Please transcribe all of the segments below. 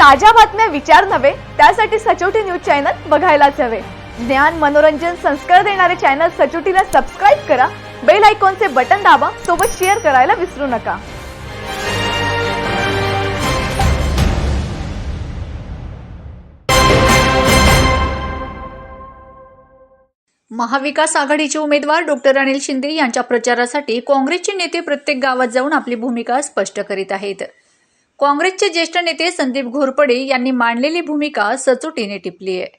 ताज्या बातम्या विचार नव्हे त्यासाठी सचोटी न्यूज चॅनल बघायलाच हवे. ज्ञान मनोरंजन संस्कार देणारे चॅनल सचोटीला सबस्क्राईब करा बेल आयकॉनचे बटन दाबा सोबत शेअर करायला विसरू नका. महाविकास आघाडीचे उमेदवार डॉक्टर अनिल शिंदे यांच्या प्रचारासाठी काँग्रेसचे नेते प्रत्येक गावात जाऊन आपली भूमिका स्पष्ट करीत आहेत. काँग्रेसचे ज्येष्ठ नेते संदीप घोरपडे यांनी मांडलेली भूमिका सचोटीने टिपली आहे.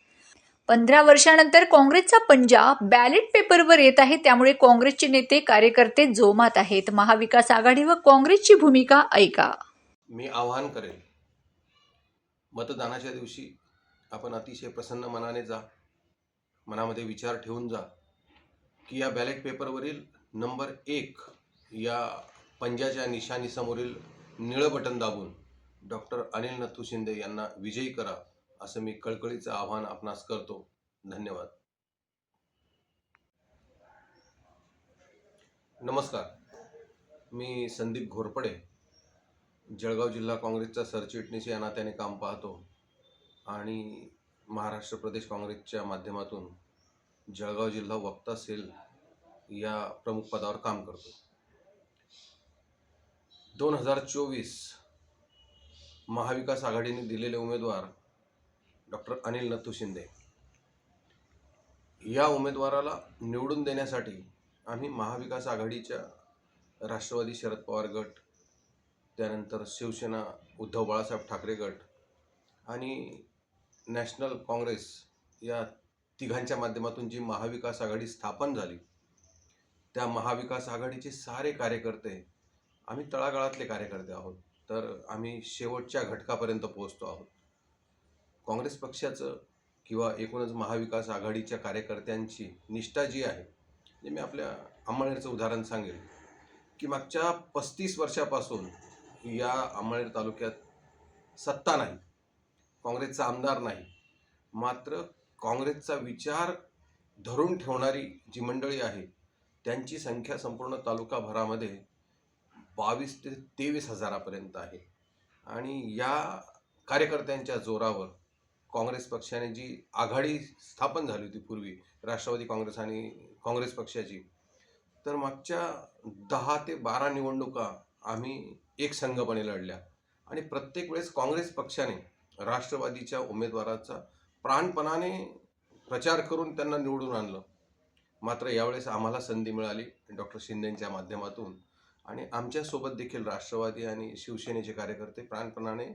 पंधरा वर्षानंतर काँग्रेसचा पंजा बॅलेट पेपरवर येत आहे त्यामुळे काँग्रेसचे नेते कार्यकर्ते जोमात आहेत. महाविकास आघाडी व काँग्रेसची भूमिका ऐका. मी आवाहन करेल मतदानाच्या दिवशी आपण अतिशय प्रसन्न मनाने जा मनामध्ये विचार ठेवून जा की या बॅलेट पेपरवरील नंबर एक या पंजाच्या निशाणीसमोरील निळं बटन दाबून डॉक्टर अनिल नथू शिंदे यांना विजयी करा असं मी कळकळीचं आव्हान आपणास करतो. धन्यवाद. नमस्कार. मी संदीप घोरपडे जळगाव जिल्हा काँग्रेसचा सरचिटणीस या नात्याने काम पाहतो आणि महाराष्ट्र प्रदेश काँग्रेसच्या माध्यमातून जळगाव जिल्हा वक्ता सेल या प्रमुख पदावर काम करतो. दोन हजार चोवीस महाविकास आघाडीने दिलेले उमेदवार डॉक्टर अनिल नथू शिंदे. या उमेदवाराला निवडून देण्यासाठी आम्ही महाविकास आघाडीच्या राष्ट्रवादी शरद पवार गट त्यानंतर शिवसेना उद्धव बाळासाहेब ठाकरे गट आणि नॅशनल काँग्रेस या तिघांच्या माध्यमातून जी महाविकास आघाडी स्थापन झाली त्या महाविकास आघाडीचे सारे कार्यकर्ते आम्ही तळागाळातले कार्यकर्ते आहोत तर आम्ही शेवटच्या घटकापर्यंत पोहोचतो आहोत. काँग्रेस पक्षाचं किंवा एकूणच महाविकास आघाडीच्या कार्यकर्त्यांची निष्ठा जी आहे म्हणजे मी आपल्या अंमळनेरचं उदाहरण सांगेल की मागच्या पस्तीस वर्षापासून या अंमळनेर तालुक्यात सत्ता नाही काँग्रेसचा आमदार नाही मात्र काँग्रेसचा विचार धरून ठेवणारी जी मंडळी आहे त्यांची संख्या संपूर्ण तालुकाभरामध्ये बावीस ते तेवीस हजारापर्यंत आहे. आणि या कार्यकर्त्यांच्या जोरावर काँग्रेस पक्षाने जी आघाडी स्थापन झाली होती पूर्वी राष्ट्रवादी काँग्रेस आणि काँग्रेस पक्षाची तर मागच्या दहा ते बारा निवडणुका आम्ही एक संघपणे लढल्या. आणि प्रत्येक वेळेस काँग्रेस पक्षाने राष्ट्रवादीच्या उमेदवाराचा प्राणपणाने प्रचार करून त्यांना निवडून आणलं. मात्र यावेळेस आम्हाला संधी मिळाली. डॉक्टर शिंदेंच्या माध्यमातून आणि आमच्यासोबत देखील राष्ट्रवादी आणि शिवसेनेचे कार्यकर्ते प्राणपणाने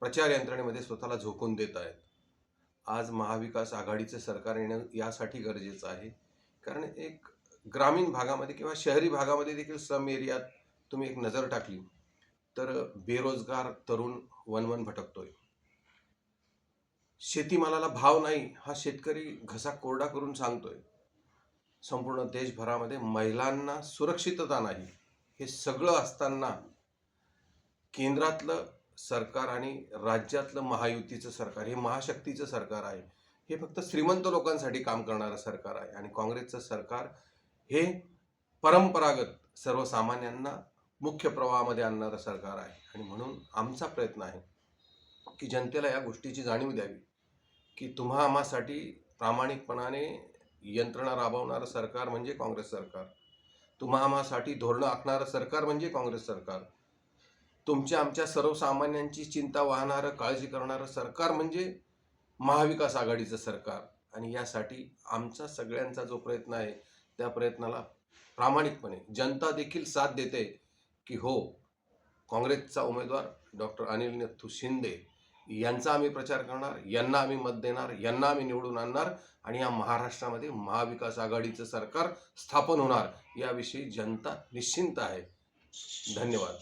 प्रचार यंत्रणेमध्ये स्वतःला झोकून देत आहेत. आज महाविकास आघाडीचं सरकार येणं यासाठी गरजेचं आहे. कारण एक ग्रामीण भागामध्ये किंवा शहरी भागामध्ये देखील सम एरियात तुम्ही एक नजर टाकली तर बेरोजगार तरुण वनवन भटकतोय. शेतीमालाला भाव नाही हा शेतकरी घसा कोरडा करून सांगतोय. संपूर्ण देशभरामध्ये महिलांना सुरक्षितता नाही. हे सगळं असताना केंद्रातलं सरकार आणि राज्यातलं महायुतीचं सरकार हे महाशक्तीचं सरकार आहे. हे फक्त श्रीमंत लोकांसाठी काम करणारं सरकार आहे आणि काँग्रेसचं सरकार हे परंपरागत सर्वसामान्यांना मुख्य प्रवाहामध्ये आणणारं सरकार आहे. आणि म्हणून आमचा प्रयत्न आहे की जनतेला या गोष्टीची जाणीव द्यावी की तुम्हा आम्हासाठी प्रामाणिकपणाने यंत्रणा राबवणारं सरकार म्हणजे काँग्रेस सरकार. तुम्हा आम्हासाठी धोरणं आखणारं सरकार म्हणजे काँग्रेस सरकार. तुमच्या आमच्या सर्वसामान्यांची चिंता वाहणारं काळजी करणारं सरकार म्हणजे महाविकास आघाडीचं सरकार. आणि यासाठी आमचा सगळ्यांचा जो प्रयत्न आहे त्या प्रयत्नाला प्रामाणिकपणे जनता देखील साथ देते की हो काँग्रेसचा उमेदवार डॉक्टर अनिल नथू शिंदे यांचा आम्ही प्रचार करणार यांना आम्ही मत देणार यांना आम्ही निवडून आणणार आणि या महाराष्ट्रामध्ये महाविकास आघाडीचं सरकार स्थापन होणार याविषयी जनता निश्चिंत आहे. धन्यवाद.